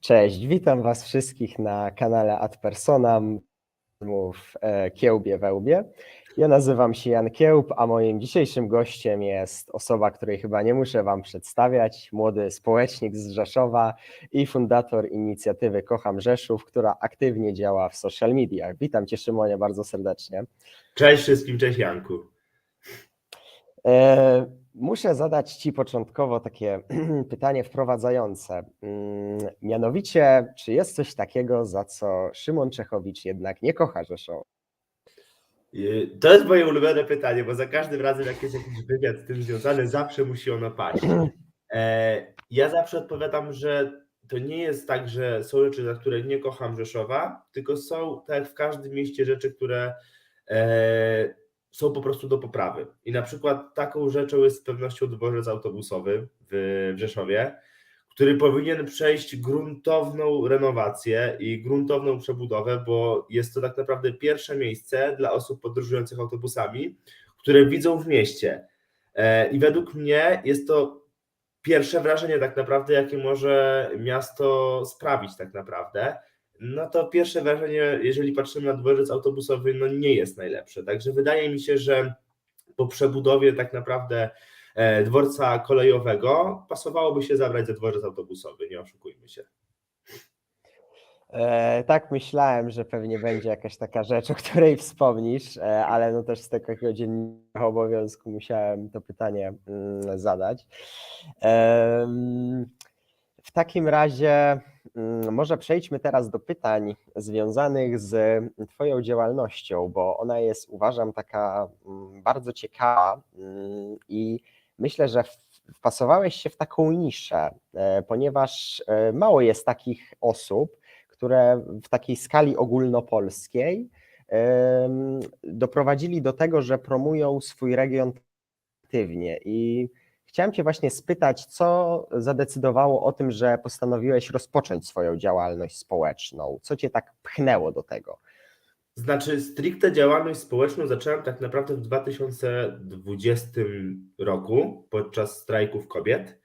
Cześć, witam Was wszystkich na kanale Ad Personam w e, Kiełbie Wełbie. Ja nazywam się Jan Kiełb, a moim dzisiejszym gościem jest osoba, której chyba nie muszę Wam przedstawiać, młody społecznik z Rzeszowa i fundator inicjatywy Kocham Rzeszów, która aktywnie działa w social mediach. Witam Cię Szymonie bardzo serdecznie. Cześć wszystkim, cześć Janku. E, Muszę zadać Ci początkowo takie pytanie wprowadzające. Mm, Mianowicie, czy jest coś takiego, za co Szymon Czechowicz jednak nie kocha Rzeszowa? Y, To jest moje ulubione pytanie, bo za każdym razem, jak jest jakiś wywiad z tym związany, zawsze musi ono paść. E, Ja zawsze odpowiadam, że to nie jest tak, że są rzeczy, za które nie kocham Rzeszowa, tylko są, tak jak w każdym mieście, rzeczy, które e, są po prostu do poprawy. I na przykład taką rzeczą jest z pewnością dworzec autobusowy w, Rzeszowie, który powinien przejść gruntowną renowację i gruntowną przebudowę, bo jest to tak naprawdę pierwsze miejsce dla osób podróżujących autobusami, które widzą w mieście. E, I według mnie jest to pierwsze wrażenie tak naprawdę, jakie może miasto sprawić tak naprawdę. No to pierwsze wrażenie, jeżeli patrzymy na dworzec autobusowy, no nie jest najlepsze. Także wydaje mi się, że po przebudowie tak naprawdę e, dworca kolejowego pasowałoby się zabrać za dworzec autobusowy, nie oszukujmy się. E, tak, myślałem, że pewnie będzie jakaś taka rzecz, o której wspomnisz, e, ale no też z takiego dziennego obowiązku musiałem to pytanie mm, zadać. Em, W takim razie może przejdźmy teraz do pytań związanych z Twoją działalnością, bo ona jest, uważam, taka mm, bardzo ciekawa mm, i myślę, że wpasowałeś się w taką niszę, e, ponieważ e, mało jest takich osób, które w takiej skali ogólnopolskiej doprowadzili do tego, że promują swój region aktywnie. I chciałem Cię właśnie spytać, co zadecydowało o tym, że postanowiłeś rozpocząć swoją działalność społeczną? Co Cię tak pchnęło do tego? Znaczy, stricte działalność społeczną zacząłem tak naprawdę w 2020 roku podczas strajków kobiet,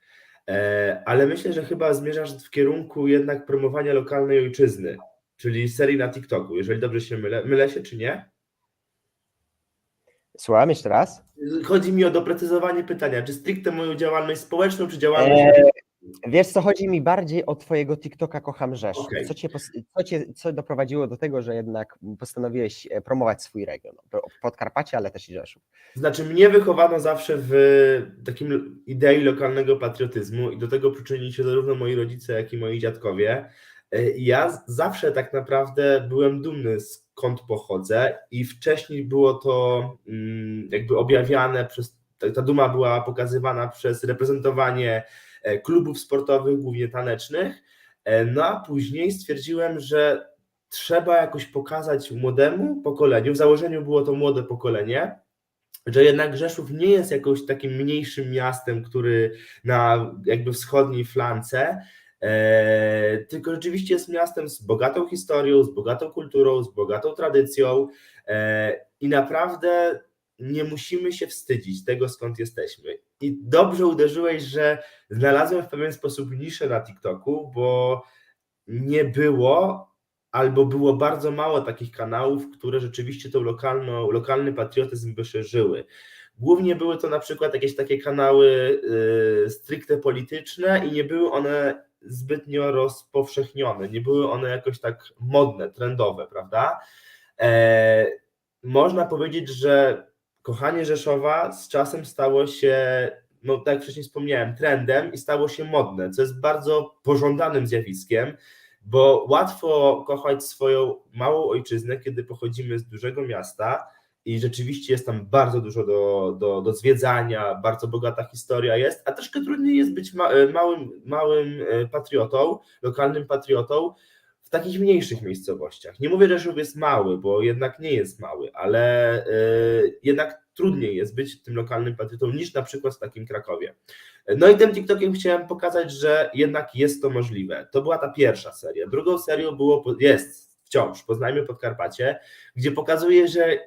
E, ale myślę, że chyba zmierzasz w kierunku jednak promowania lokalnej ojczyzny, czyli serii na TikToku, jeżeli dobrze się mylę. Mylę się czy nie? Słucham jeszcze raz? Chodzi mi o doprecyzowanie pytania, czy stricte moją działalność społeczną, czy działalność... E, Wiesz co, chodzi mi bardziej o Twojego TikToka Kocham Rzeszów. Okej. Co, cię, co, cię, co doprowadziło do tego, że jednak postanowiłeś e, promować swój region? Podkarpacie, ale też i Rzeszów. Znaczy, mnie wychowano zawsze w takim idei lokalnego patriotyzmu i do tego przyczynili się zarówno moi rodzice, jak i moi dziadkowie. E, i Ja z- zawsze tak naprawdę byłem dumny skąd pochodzę i wcześniej było to mm, jakby objawiane przez, ta duma była pokazywana przez reprezentowanie e, klubów sportowych, głównie tanecznych, E, no a później stwierdziłem, że trzeba jakoś pokazać młodemu pokoleniu, w założeniu było to młode pokolenie, że jednak Rzeszów nie jest jakimś takim mniejszym miastem, który na jakby wschodniej flance, tylko rzeczywiście jest miastem z bogatą historią, z bogatą kulturą, z bogatą tradycją e, i naprawdę nie musimy się wstydzić tego, skąd jesteśmy. I dobrze uderzyłeś, że znalazłem w pewien sposób niszę na TikToku, bo nie było albo było bardzo mało takich kanałów, które rzeczywiście tą lokalną, lokalny patriotyzm by szerzyły. Głównie były to na przykład jakieś takie kanały y, stricte polityczne i nie były one zbytnio rozpowszechnione, nie były one jakoś tak modne, trendowe, prawda? E, można powiedzieć, że kochanie Rzeszowa z czasem stało się, no tak jak wcześniej wspomniałem, trendem i stało się modne, co jest bardzo pożądanym zjawiskiem bo łatwo kochać swoją małą ojczyznę, kiedy pochodzimy z dużego miasta i rzeczywiście jest tam bardzo dużo do, do, do zwiedzania, bardzo bogata historia jest, a troszkę trudniej jest być ma, e, małym, małym e, patriotą, lokalnym patriotą w takich mniejszych miejscowościach. Nie mówię, że Rzeszów jest mały, bo jednak nie jest mały, ale e, jednak trudniej jest być tym lokalnym patriotą niż na przykład w takim Krakowie. No i tym TikTokiem chciałem pokazać, że jednak jest to możliwe. To była ta pierwsza seria. Drugą serią było, jest wciąż, Poznajmy Podkarpacie, gdzie pokazuje, że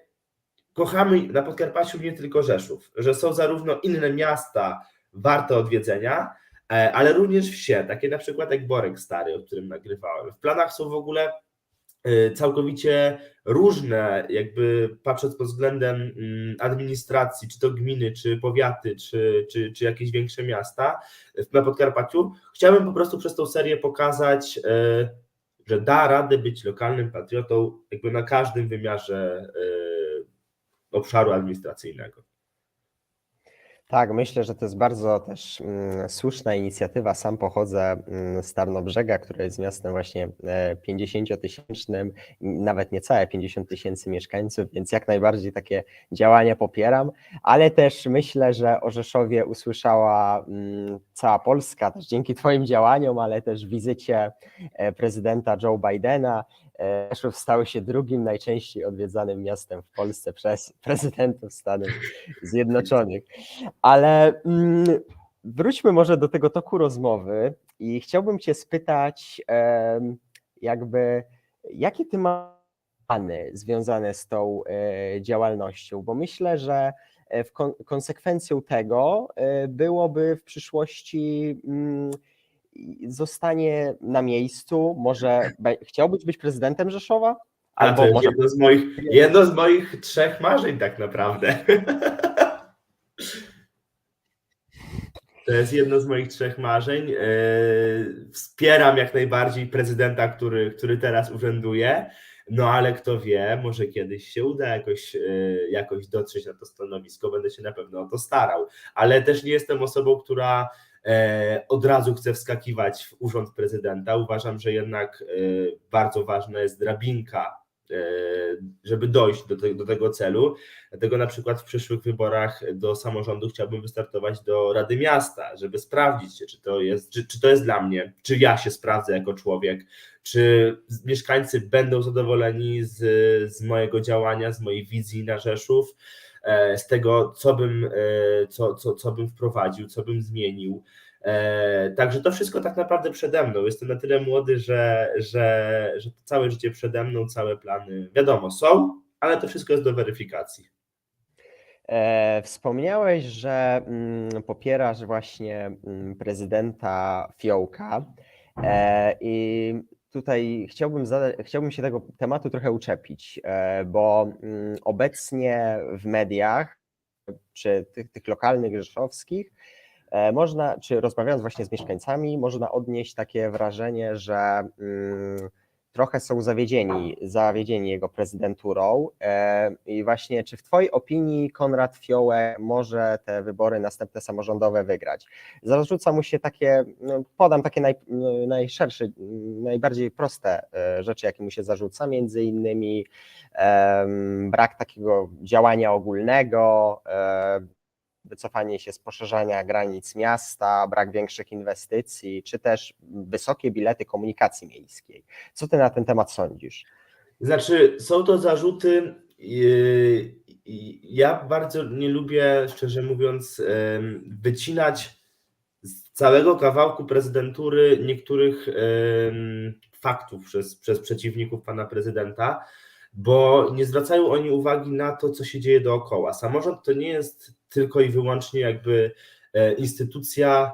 kochamy na Podkarpaciu nie tylko Rzeszów, że są zarówno inne miasta warte odwiedzenia, e, ale również wsie, takie na przykład jak Borek Stary, o którym nagrywałem. W planach są w ogóle e, całkowicie różne, jakby patrząc pod względem mm, administracji, czy to gminy, czy powiaty, czy, czy, czy jakieś większe miasta w- na Podkarpaciu. Chciałbym po prostu przez tą serię pokazać, e, że da radę być lokalnym patriotą jakby na każdym wymiarze e, obszaru administracyjnego. Tak, myślę, że to jest bardzo też mm, słuszna inicjatywa. Sam pochodzę mm, z Tarnobrzega, które jest miastem właśnie e, 50-tysięcznym, nawet niecałe 50 tysięcy mieszkańców, więc jak najbardziej takie działania popieram, ale też myślę, że o Rzeszowie usłyszała mm, cała Polska też dzięki Twoim działaniom, ale też wizycie e, prezydenta Joe Bidena. Rzeszów stał się drugim najczęściej odwiedzanym miastem w Polsce przez prezydentów Stanów Zjednoczonych. Ale mm, wróćmy może do tego toku rozmowy i chciałbym Cię spytać, jakby, jakie Ty masz plany związane z tą e, działalnością, bo myślę, że e, konsekwencją tego e, byłoby w przyszłości mm, zostanie na miejscu, może be- chciałbyś być prezydentem Rzeszowa? To Albo może jedno z moich, jedno z moich trzech marzeń tak naprawdę. To jest jedno z moich trzech marzeń. Eee, Wspieram jak najbardziej prezydenta, który, który teraz urzęduje. No ale kto wie, może kiedyś się uda jakoś, e, jakoś dotrzeć na to stanowisko, będę się na pewno o to starał. Ale też nie jestem osobą, która e, od razu chce wskakiwać w urząd prezydenta. Uważam, że jednak e, bardzo ważna jest drabinka, e, żeby dojść do, te, do tego celu. Dlatego na przykład w przyszłych wyborach do samorządu chciałbym wystartować do Rady Miasta, żeby sprawdzić się, czy to jest, czy, czy to jest dla mnie, czy ja się sprawdzę jako człowiek, czy mieszkańcy będą zadowoleni z, z mojego działania, z mojej wizji na Rzeszów, e, z tego, co bym, e, co, co, co bym wprowadził, co bym zmienił. E, Także to wszystko tak naprawdę przede mną. Jestem na tyle młody, że, że, że całe życie przede mną, całe plany, wiadomo, są, ale to wszystko jest do weryfikacji. E, Wspomniałeś, że mm, popierasz właśnie mm, prezydenta Fiołka e, i tutaj chciałbym, chciałbym się tego tematu trochę uczepić, e, bo mm, obecnie w mediach, czy tych, tych lokalnych, rzeszowskich, e, można, czy rozmawiając właśnie z mieszkańcami, można odnieść takie wrażenie, że mm, trochę są zawiedzieni, zawiedzieni jego prezydenturą. E, I właśnie, czy w Twojej opinii Konrad Fiołek może te wybory następne samorządowe wygrać? Zarzuca mu się takie, no, podam takie naj, no, najszersze, najbardziej proste e, rzeczy, jakie mu się zarzuca, między innymi brak takiego działania ogólnego, e, wycofanie się z poszerzania granic miasta, brak większych inwestycji, czy też wysokie bilety komunikacji miejskiej. Co ty na ten temat sądzisz? Znaczy, są to zarzuty. yy, Ja bardzo nie lubię, szczerze mówiąc, wycinać z całego kawałku prezydentury niektórych faktów przez, przez przeciwników pana prezydenta, bo nie zwracają oni uwagi na to, co się dzieje dookoła. Samorząd to nie jest tylko i wyłącznie jakby e, instytucja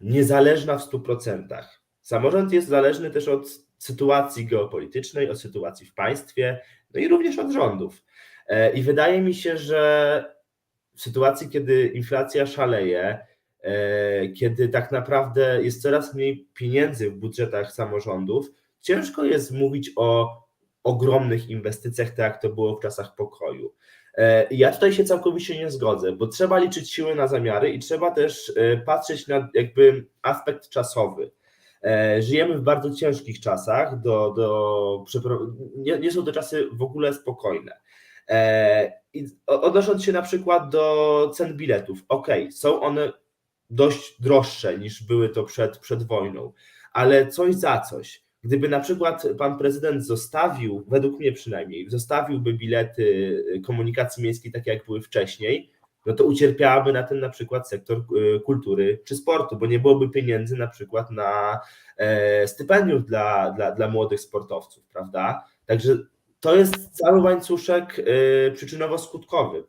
niezależna w 100%. Samorząd jest zależny też od sytuacji geopolitycznej, od sytuacji w państwie, no i również od rządów. E, I wydaje mi się, że w sytuacji, kiedy inflacja szaleje, e, kiedy tak naprawdę jest coraz mniej pieniędzy w budżetach samorządów, ciężko jest mówić o ogromnych inwestycjach, tak jak to było w czasach pokoju. E, Ja tutaj się całkowicie nie zgodzę, bo trzeba liczyć siły na zamiary i trzeba też e, patrzeć na jakby aspekt czasowy. E, Żyjemy w bardzo ciężkich czasach, do, do, nie, nie są to czasy w ogóle spokojne. I odnosząc się na przykład do cen biletów, ok, są one dość droższe niż były to przed, przed wojną, ale coś za coś. Gdyby na przykład pan prezydent zostawił, według mnie przynajmniej, zostawiłby bilety komunikacji miejskiej takie jak były wcześniej, no to ucierpiałaby na tym na przykład sektor y, kultury czy sportu, bo nie byłoby pieniędzy na przykład na e, stypendium dla, dla, dla młodych sportowców, prawda? Także to jest cały łańcuszek y, przyczynowo-skutkowy.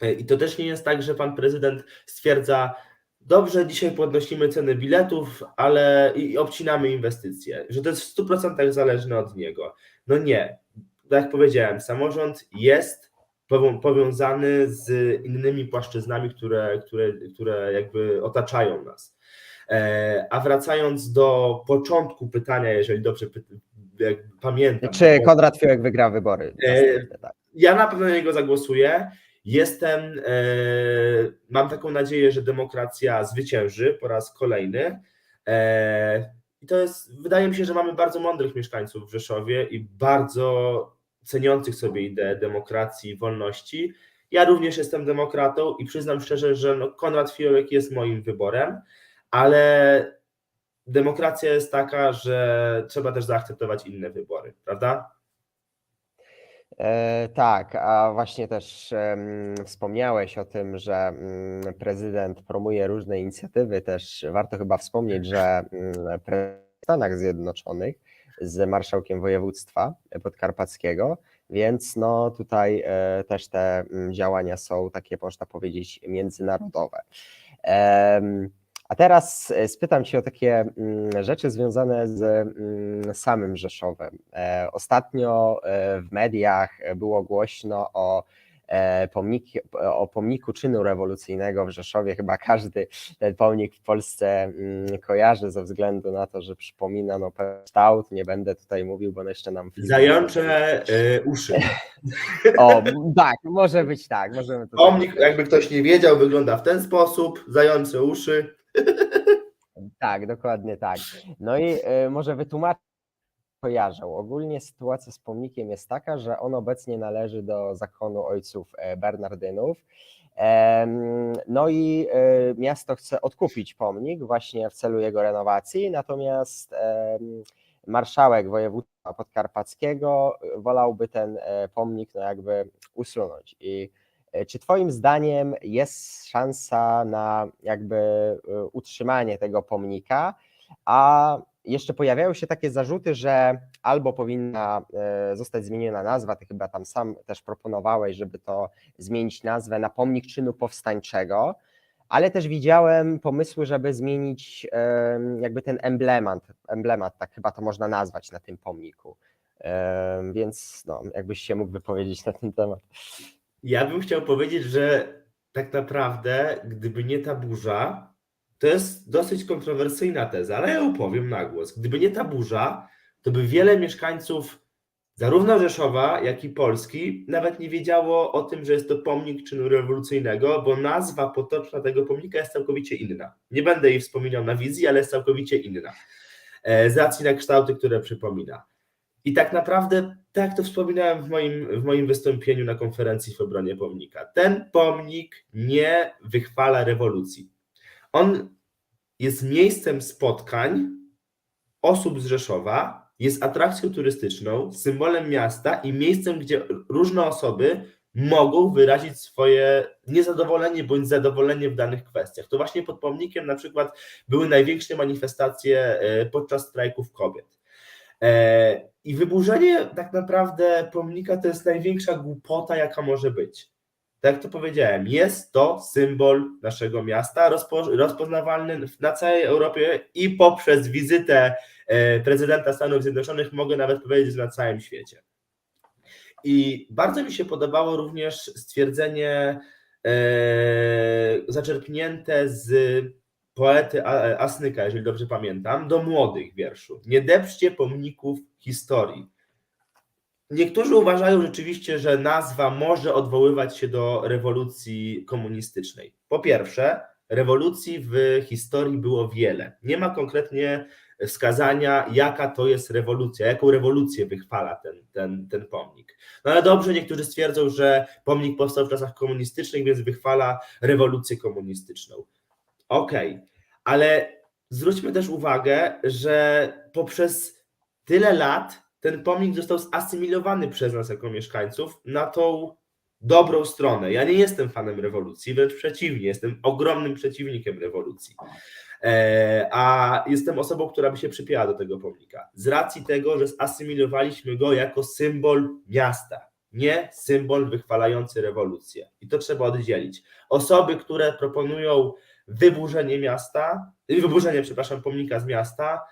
E, I to też nie jest tak, że pan prezydent stwierdza, dobrze, dzisiaj podnosimy ceny biletów, ale i obcinamy inwestycje, że to jest w 100% zależne od niego. No nie. Tak jak powiedziałem, samorząd jest powią- powiązany z innymi płaszczyznami, które, które, które jakby otaczają nas. E, A wracając do początku pytania, jeżeli dobrze pamiętam. Czy Konrad Fiołek wygra wybory? E, tak. ja na pewno na niego zagłosuję. Jestem, e, mam taką nadzieję, że demokracja zwycięży po raz kolejny. E, I to jest, wydaje mi się, że mamy bardzo mądrych mieszkańców w Rzeszowie i bardzo ceniących sobie ideę demokracji i wolności. Ja również jestem demokratą i przyznam szczerze, że no Konrad Fiołek jest moim wyborem, ale demokracja jest taka, że trzeba też zaakceptować inne wybory, prawda? E, tak, a właśnie też wspomniałeś o tym, że mm, prezydent promuje różne inicjatywy. Też warto chyba wspomnieć, że mm, w Stanach Zjednoczonych z marszałkiem województwa podkarpackiego, więc no tutaj e, też te mm, działania są takie, można powiedzieć, międzynarodowe. A teraz e, spytam Cię o takie mm, rzeczy związane z mm, samym Rzeszowem. E, Ostatnio e, w mediach było głośno o, pomniki, o pomniku czynu rewolucyjnego w Rzeszowie. Chyba każdy ten pomnik w Polsce mm, kojarzy ze względu na to, że przypomina no, kształt. Nie będę tutaj mówił, bo jeszcze nam. Zającze uszy. O, tak, może być tak. Możemy Pomnik, jakby ktoś nie wiedział, wygląda w ten sposób, zające uszy. Tak, dokładnie tak. No i y, może wytłumaczę, kojarzą. Ogólnie sytuacja z pomnikiem jest taka, że on obecnie należy do zakonu ojców e, Bernardynów. No i e, miasto chce odkupić pomnik właśnie w celu jego renowacji, natomiast marszałek województwa podkarpackiego wolałby ten e, pomnik no jakby usunąć. I e, czy Twoim zdaniem jest szansa na jakby e, utrzymanie tego pomnika? A jeszcze pojawiają się takie zarzuty, że albo powinna e, zostać zmieniona nazwa, ty chyba tam sam też proponowałeś, żeby to zmienić nazwę na pomnik czynu powstańczego, ale też widziałem pomysły, żeby zmienić jakby ten emblemat, emblemat, tak chyba to można nazwać na tym pomniku. Więc no, jakbyś się mógł wypowiedzieć na ten temat. Ja bym chciał powiedzieć, że tak naprawdę, gdyby nie ta burza, to jest dosyć kontrowersyjna teza, ale ja ją powiem na głos. Gdyby nie ta burza, to by wiele mieszkańców zarówno Rzeszowa, jak i Polski nawet nie wiedziało o tym, że jest to pomnik czynu rewolucyjnego, bo nazwa potoczna tego pomnika jest całkowicie inna. Nie będę jej wspominał na wizji, ale jest całkowicie inna. E, Z racji na kształty, które przypomina. I tak naprawdę, tak jak to wspominałem w moim, w moim wystąpieniu na konferencji w obronie pomnika, ten pomnik nie wychwala rewolucji. On jest miejscem spotkań osób z Rzeszowa, jest atrakcją turystyczną, symbolem miasta i miejscem, gdzie różne osoby mogą wyrazić swoje niezadowolenie bądź zadowolenie w danych kwestiach. To właśnie pod pomnikiem na przykład były największe manifestacje e, podczas strajków kobiet. E, I wyburzenie tak naprawdę pomnika to jest największa głupota, jaka może być. Tak jak to powiedziałem, jest to symbol naszego miasta, rozpo, rozpoznawalny na całej Europie i poprzez wizytę e, prezydenta Stanów Zjednoczonych, mogę nawet powiedzieć, na całym świecie. I bardzo mi się podobało również stwierdzenie e, zaczerpnięte z poety Asnyka, jeżeli dobrze pamiętam, do młodych wierszu. Nie depczcie pomników historii. Niektórzy uważają rzeczywiście, że nazwa może odwoływać się do rewolucji komunistycznej. Po pierwsze, rewolucji w historii było wiele. Nie ma konkretnie wskazania, jaka to jest rewolucja, jaką rewolucję wychwala ten, ten, ten pomnik. No ale dobrze, niektórzy stwierdzą, że pomnik powstał w czasach komunistycznych, więc wychwala rewolucję komunistyczną. Okej, ale zwróćmy też uwagę, że poprzez tyle lat ten pomnik został zasymilowany przez nas jako mieszkańców na tą dobrą stronę. Ja nie jestem fanem rewolucji, wręcz przeciwnie, jestem ogromnym przeciwnikiem rewolucji. E, a jestem osobą, która by się przypięła do tego pomnika. Z racji tego, że zasymilowaliśmy go jako symbol miasta, nie symbol wychwalający rewolucję. I to trzeba oddzielić. Osoby, które proponują wyburzenie miasta, y, wyburzenie, przepraszam, pomnika z miasta,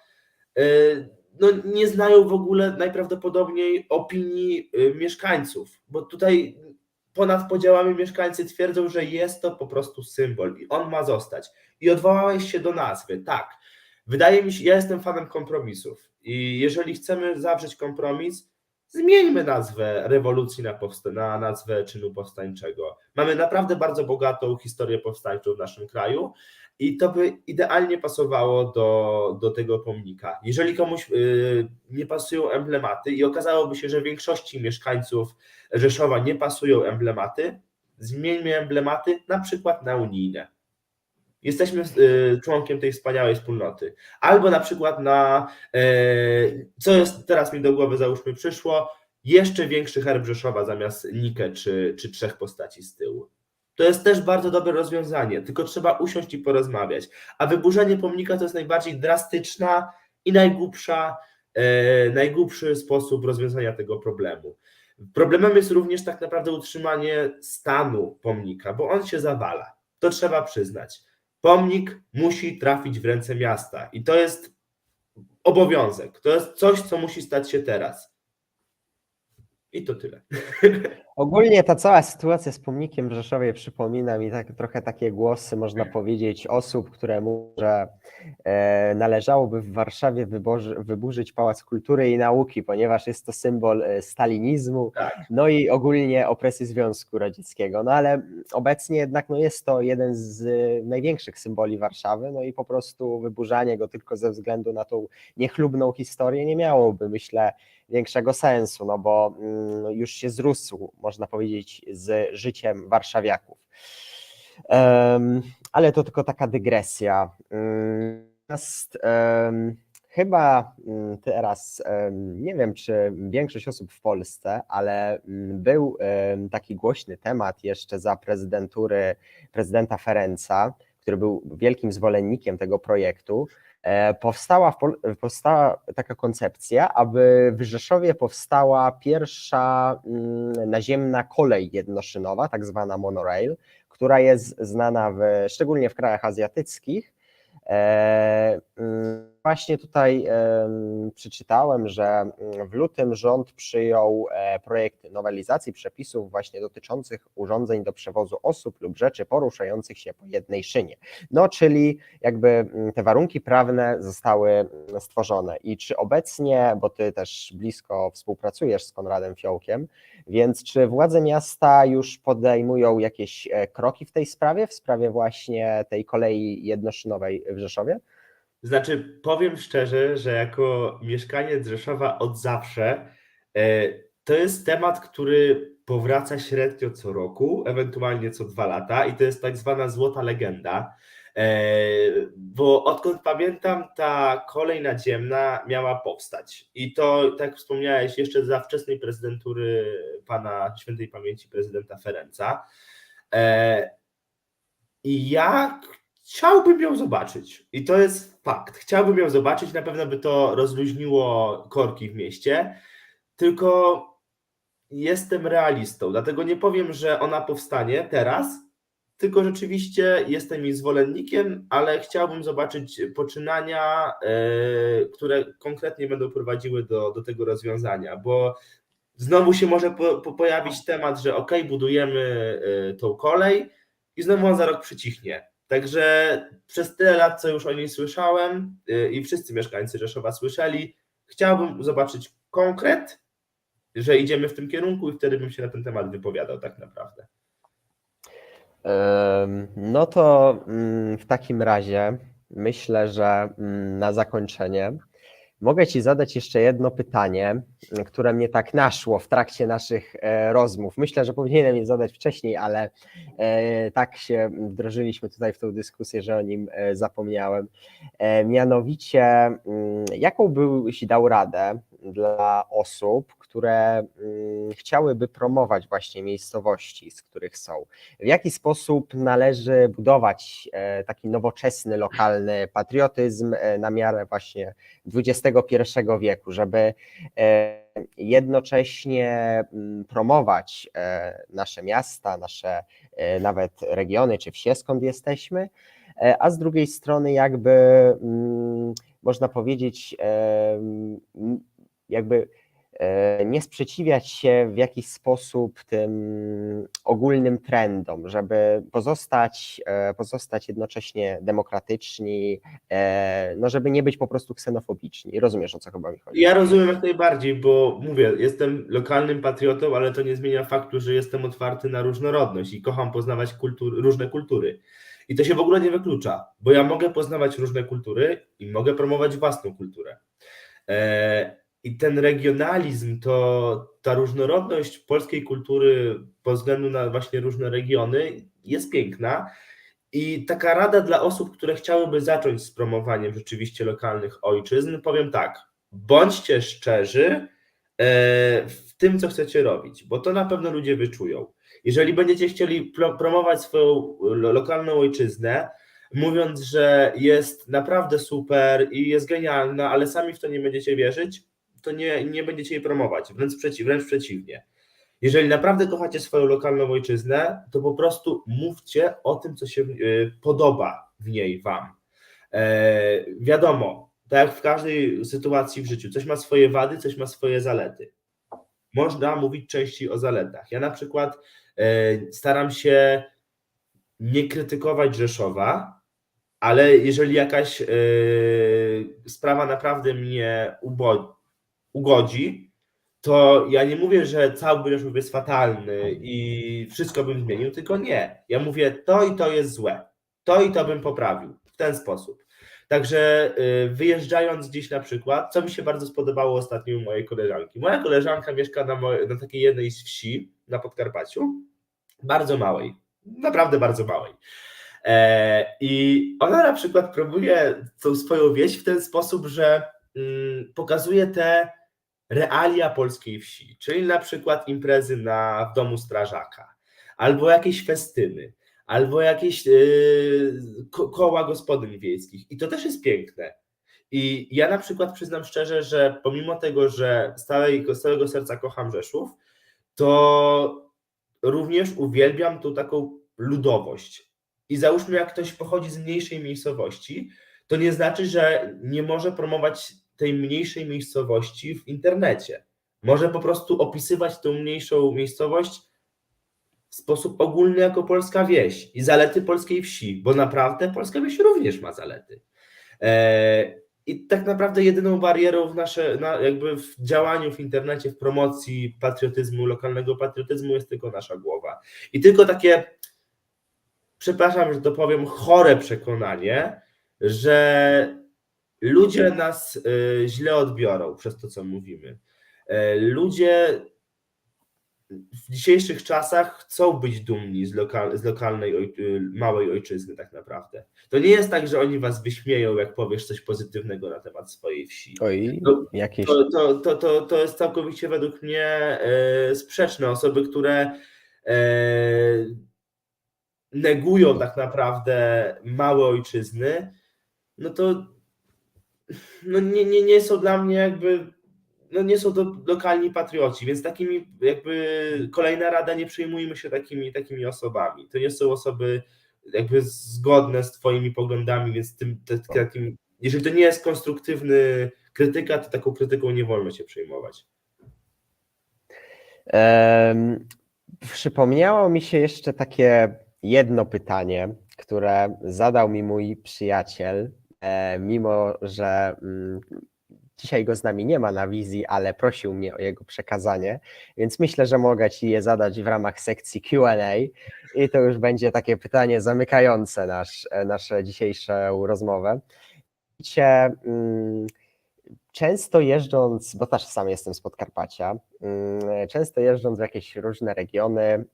y, no nie znają w ogóle najprawdopodobniej opinii y, mieszkańców, bo tutaj ponad podziałami mieszkańcy twierdzą, że jest to po prostu symbol i on ma zostać. I odwołałeś się do nazwy, tak. Wydaje mi się, ja jestem fanem kompromisów i jeżeli chcemy zawrzeć kompromis, zmieńmy nazwę rewolucji na, powsta- na nazwę czynu powstańczego. Mamy naprawdę bardzo bogatą historię powstańczą w naszym kraju i to by idealnie pasowało do, do tego pomnika. Jeżeli komuś y, nie pasują emblematy i okazałoby się, że większości mieszkańców Rzeszowa nie pasują emblematy, zmieńmy emblematy na przykład na unijne. Jesteśmy y, członkiem tej wspaniałej wspólnoty. Albo na przykład na, y, co jest teraz mi do głowy, załóżmy, przyszło, jeszcze większy herb Rzeszowa zamiast Nikę czy, czy trzech postaci z tyłu. To jest też bardzo dobre rozwiązanie, tylko trzeba usiąść i porozmawiać. A wyburzenie pomnika to jest najbardziej drastyczna i najgłupsza, e, najgłupszy sposób rozwiązania tego problemu. Problemem jest również tak naprawdę utrzymanie stanu pomnika, bo on się zawala. To trzeba przyznać. Pomnik musi trafić w ręce miasta i to jest obowiązek. To jest coś, co musi stać się teraz. I to tyle. Ogólnie ta cała sytuacja z pomnikiem w Rzeszowie przypomina mi tak, trochę takie głosy, można powiedzieć, osób, które mówią, że e, należałoby w Warszawie wyborzy, wyburzyć Pałac Kultury i Nauki, ponieważ jest to symbol e, stalinizmu, Tak. no i ogólnie opresji Związku Radzieckiego. No ale obecnie jednak no, jest to jeden z e, największych symboli Warszawy, no i po prostu wyburzanie go tylko ze względu na tą niechlubną historię nie miałoby, myślę, większego sensu, no bo mm, już się zrósł, można powiedzieć, z życiem warszawiaków. Ale to tylko taka dygresja. Natomiast chyba mm, teraz, nie wiem czy większość osób w Polsce, ale mm, był taki głośny temat jeszcze za prezydentury prezydenta Ferenca, który był wielkim zwolennikiem tego projektu, powstała, w, Pol- powstała taka koncepcja, aby w Rzeszowie powstała pierwsza mm, naziemna kolej jednoszynowa, tak zwana monorail, która jest znana w, szczególnie w krajach azjatyckich. Właśnie tutaj em, przeczytałem, że mm, w lutym rząd przyjął e, projekt nowelizacji przepisów właśnie dotyczących urządzeń do przewozu osób lub rzeczy poruszających się po jednej szynie. No, czyli jakby mm, te warunki prawne zostały mm, stworzone. I czy obecnie, bo ty też blisko współpracujesz z Konradem Fiołkiem, więc czy władze miasta już podejmują jakieś e, kroki w tej sprawie, w sprawie właśnie tej kolei jednoszynowej w Rzeszowie? Znaczy, powiem szczerze, że jako mieszkaniec Rzeszowa od zawsze e, to jest temat, który powraca średnio co roku, ewentualnie co dwa lata, i to jest tak zwana złota legenda. E, Bo odkąd pamiętam, ta kolej nadziemna miała powstać. I to, tak jak wspomniałeś, jeszcze za wczesnej prezydentury pana świętej pamięci prezydenta Ferenca. E, I ja chciałbym ją zobaczyć. I to jest fakt. Chciałbym ją zobaczyć. Na pewno by to rozluźniło korki w mieście. Tylko jestem realistą. Dlatego nie powiem, że ona powstanie teraz. Tylko rzeczywiście jestem jej zwolennikiem, ale chciałbym zobaczyć poczynania, e, które konkretnie będą prowadziły do, do tego rozwiązania, bo znowu się może po, po pojawić temat, że ok, budujemy e, tą kolej i znowu on za rok przycichnie. Także przez tyle lat, co już o niej słyszałem y, i wszyscy mieszkańcy Rzeszowa słyszeli, chciałbym zobaczyć konkret, że idziemy w tym kierunku i wtedy bym się na ten temat wypowiadał tak naprawdę. No to mm, w takim razie myślę, że mm, na zakończenie mogę Ci zadać jeszcze jedno pytanie, które mnie tak naszło w trakcie naszych e, rozmów. Myślę, że powinienem je zadać wcześniej, ale e, tak się wdrożyliśmy tutaj w tą dyskusję, że o nim e, zapomniałem. Mianowicie, mm, jaką byś dał radę dla osób, które mm, chciałyby promować właśnie miejscowości, z których są? w jaki sposób należy budować e, taki nowoczesny, lokalny patriotyzm e, na miarę właśnie XXI wieku, żeby e, jednocześnie mm, promować nasze miasta, nasze nawet regiony czy wsie, skąd jesteśmy, a z drugiej strony jakby mm, można powiedzieć jakby nie sprzeciwiać się w jakiś sposób tym ogólnym trendom, żeby pozostać, e, pozostać jednocześnie demokratyczni, e, no żeby nie być po prostu ksenofobiczni. Rozumiesz o co chyba mi chodzi? Ja rozumiem jak najbardziej, bo mówię, jestem lokalnym patriotą, ale to nie zmienia faktu, że jestem otwarty na różnorodność i kocham poznawać kultur, różne kultury. I to się w ogóle nie wyklucza, bo ja mogę poznawać różne kultury i mogę promować własną kulturę. E, I ten regionalizm, to ta różnorodność polskiej kultury pod względu na właśnie różne regiony jest piękna. I taka rada dla osób, które chciałyby zacząć z promowaniem rzeczywiście lokalnych ojczyzn, powiem tak, bądźcie szczerzy e, w tym, co chcecie robić, bo to na pewno ludzie wyczują. Jeżeli będziecie chcieli pro- promować swoją lo- lokalną ojczyznę, mówiąc, że jest naprawdę super i jest genialna, ale sami w to nie będziecie wierzyć, to nie, nie będziecie jej promować, wręcz, przeciw, wręcz przeciwnie. Jeżeli naprawdę kochacie swoją lokalną ojczyznę, to po prostu mówcie o tym, co się y, podoba w niej Wam. E, wiadomo, tak jak w każdej sytuacji w życiu, coś ma swoje wady, coś ma swoje zalety. Można mówić częściej o zaletach. Ja na przykład e, staram się nie krytykować Rzeszowa, ale jeżeli jakaś e, sprawa naprawdę mnie ubo- ugodzi, to ja nie mówię, że cały Rzeszów jest fatalny i wszystko bym zmienił, tylko nie. Ja mówię, to i to jest złe. To i to bym poprawił w ten sposób. Także y, wyjeżdżając gdzieś na przykład, co mi się bardzo spodobało ostatnio u mojej koleżanki. Moja koleżanka mieszka na, mojej, na takiej jednej z wsi na Podkarpaciu, bardzo małej, naprawdę bardzo małej. E, I ona na przykład próbuje tą swoją wieś w ten sposób, że mm, pokazuje te realia polskiej wsi, czyli na przykład imprezy na, w domu strażaka, albo jakieś festyny, albo jakieś yy, ko- koła gospodyń wiejskich. I to też jest piękne. I ja na przykład przyznam szczerze, że pomimo tego, że z całej, z całego serca kocham Rzeszów, to również uwielbiam tą taką ludowość. I załóżmy, jak ktoś pochodzi z mniejszej miejscowości, to nie znaczy, że nie może promować tej mniejszej miejscowości w internecie. Może po prostu opisywać tą mniejszą miejscowość w sposób ogólny jako polska wieś i zalety polskiej wsi, bo naprawdę polska wieś również ma zalety. E, I tak naprawdę jedyną barierą w nasze, na, jakby w działaniu w internecie, w promocji patriotyzmu, lokalnego patriotyzmu jest tylko nasza głowa. I tylko takie, przepraszam, że to powiem, chore przekonanie, że ludzie nas y, źle odbiorą przez to, co mówimy. E, Ludzie w dzisiejszych czasach chcą być dumni z, lokal, z lokalnej, oj, y, małej ojczyzny, tak naprawdę. To nie jest tak, że oni was wyśmieją, jak powiesz coś pozytywnego na temat swojej wsi. Oj, No, jakieś... To, to, to, to, to jest całkowicie według mnie e, sprzeczne. Osoby, które e, negują tak naprawdę małe ojczyzny, no to no nie, nie, nie są dla mnie jakby, no nie są to lokalni patrioci, więc takimi jakby kolejna rada, nie przejmujmy się takimi, takimi osobami. To nie są osoby jakby zgodne z twoimi poglądami, więc tym, te, takim, jeżeli to nie jest konstruktywny krytyka, to taką krytyką nie wolno się przejmować. Em, Przypomniało mi się jeszcze takie jedno pytanie, które zadał mi mój przyjaciel, mimo że mm, dzisiaj go z nami nie ma na wizji, ale prosił mnie o jego przekazanie, więc myślę, że mogę Ci je zadać w ramach sekcji QA i to już będzie takie pytanie zamykające nasz, e, naszą dzisiejszą rozmowę. Mm, Często jeżdżąc, bo też sam jestem z Podkarpacia, mm, często jeżdżąc w jakieś różne regiony,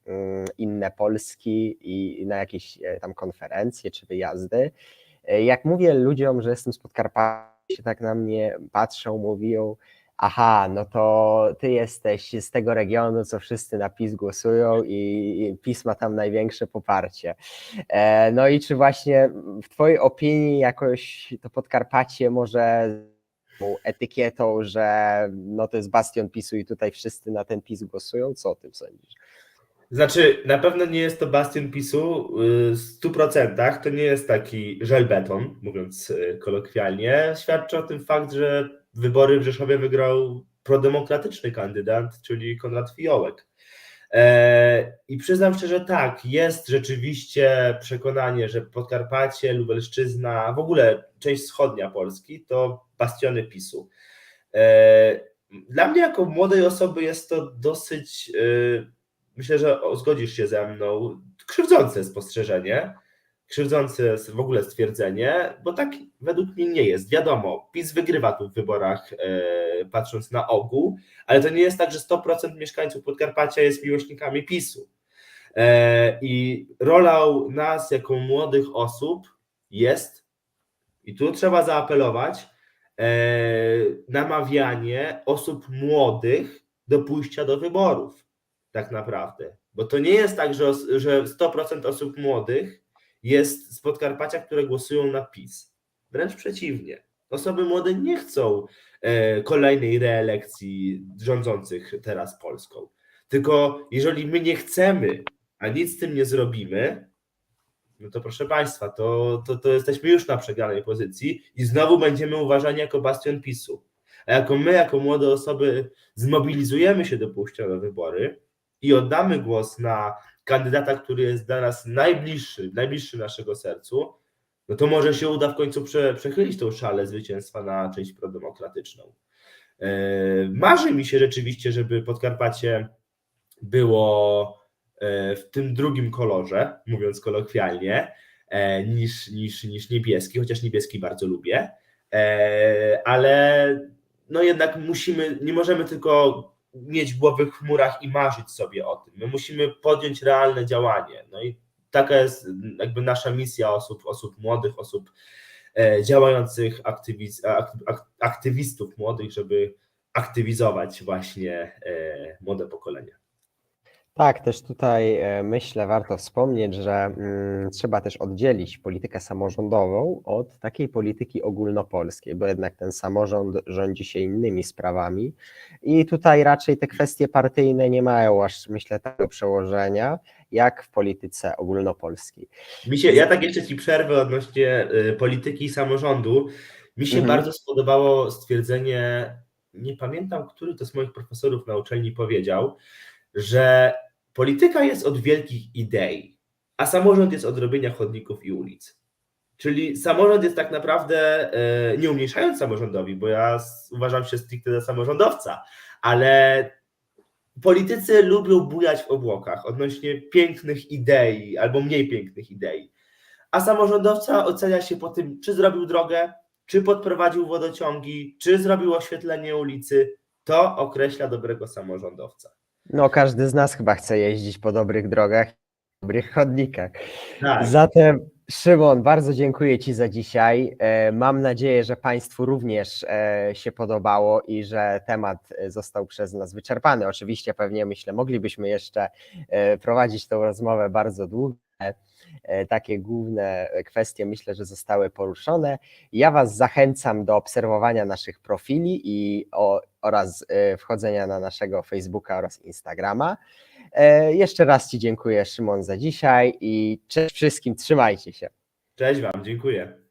inne Polski i na jakieś e, tam konferencje czy wyjazdy, e, jak mówię ludziom, że jestem z Podkarpacia, się tak na mnie patrzą, mówią, aha, no to ty jesteś z tego regionu, co wszyscy na PiS głosują i PiS ma tam największe poparcie. E, No i czy właśnie w twojej opinii jakoś to Podkarpacie może tą etykietą, że no to jest bastion PiSu i tutaj wszyscy na ten PiS głosują? Co o tym sądzisz? Znaczy, na pewno nie jest to bastion PiSu y, w 100%. To nie jest taki żelbeton, mówiąc y, kolokwialnie. Świadczy o tym fakt, że wybory w Rzeszowie wygrał prodemokratyczny kandydat, czyli Konrad Fiołek. E, I przyznam szczerze, tak, jest rzeczywiście przekonanie, że Podkarpacie, Lubelszczyzna, w ogóle część wschodnia Polski to bastiony PiSu. E, Dla mnie, jako młodej osoby, jest to dosyć, y, myślę, że zgodzisz się ze mną, krzywdzące spostrzeżenie, krzywdzące w ogóle stwierdzenie, bo tak według mnie nie jest. Wiadomo, PiS wygrywa tu w wyborach, e, patrząc na ogół, ale to nie jest tak, że 100% mieszkańców Podkarpacia jest miłośnikami PiSu. E, I rolą nas, jako młodych osób, jest, i tu trzeba zaapelować, e, namawianie osób młodych do pójścia do wyborów, tak naprawdę. Bo to nie jest tak, że, os- że 100% osób młodych jest z Podkarpacia, które głosują na PiS. Wręcz przeciwnie. Osoby młode nie chcą e, kolejnej reelekcji rządzących teraz Polską. Tylko jeżeli my nie chcemy, a nic z tym nie zrobimy, no to proszę Państwa, to, to, to jesteśmy już na przegranej pozycji i znowu będziemy uważani jako bastion PiSu. A jako my, jako młode osoby, zmobilizujemy się do pójścia na wybory i oddamy głos na kandydata, który jest dla nas najbliższy, najbliższy naszego sercu, no to może się uda w końcu prze, przechylić tą szalę zwycięstwa na część prodemokratyczną. E, Marzy mi się rzeczywiście, żeby Podkarpacie było e, w tym drugim kolorze, mówiąc kolokwialnie, e, niż, niż, niż niebieski, chociaż niebieski bardzo lubię, ale no jednak musimy, nie możemy tylko mieć głowy w chmurach i marzyć sobie o tym. My musimy podjąć realne działanie. No i taka jest jakby nasza misja osób, osób młodych, osób e, działających aktywistów młodych, żeby aktywizować właśnie e, młode pokolenie. Tak, też tutaj e, myślę, warto wspomnieć, że mm, trzeba też oddzielić politykę samorządową od takiej polityki ogólnopolskiej, bo jednak ten samorząd rządzi się innymi sprawami i tutaj raczej te kwestie partyjne nie mają aż, myślę, tego przełożenia jak w polityce ogólnopolskiej. Mi się, ja tak jeszcze ci przerwę odnośnie y, polityki i samorządu. Mi się Mhm. bardzo spodobało stwierdzenie, nie pamiętam, który to z moich profesorów na uczelni powiedział, że polityka jest od wielkich idei, a samorząd jest od robienia chodników i ulic. Czyli samorząd jest tak naprawdę, e, nie umniejszając samorządowi, bo ja uważam się stricte za samorządowca, ale politycy lubią bujać w obłokach odnośnie pięknych idei albo mniej pięknych idei. A samorządowca ocenia się po tym, czy zrobił drogę, czy podprowadził wodociągi, czy zrobił oświetlenie ulicy. To określa dobrego samorządowca. No, każdy z nas chyba chce jeździć po dobrych drogach, dobrych chodnikach. Tak. Zatem, Szymon, bardzo dziękuję Ci za dzisiaj. E, Mam nadzieję, że Państwu również e, się podobało i że temat e, został przez nas wyczerpany. Oczywiście, pewnie myślę, moglibyśmy jeszcze prowadzić tą rozmowę bardzo długo. Takie główne kwestie myślę, że zostały poruszone. Ja Was zachęcam do obserwowania naszych profili i o, oraz e, wchodzenia na naszego Facebooka oraz Instagrama. E, Jeszcze raz Ci dziękuję, Szymon, za dzisiaj i cześć wszystkim, trzymajcie się. Cześć Wam, dziękuję.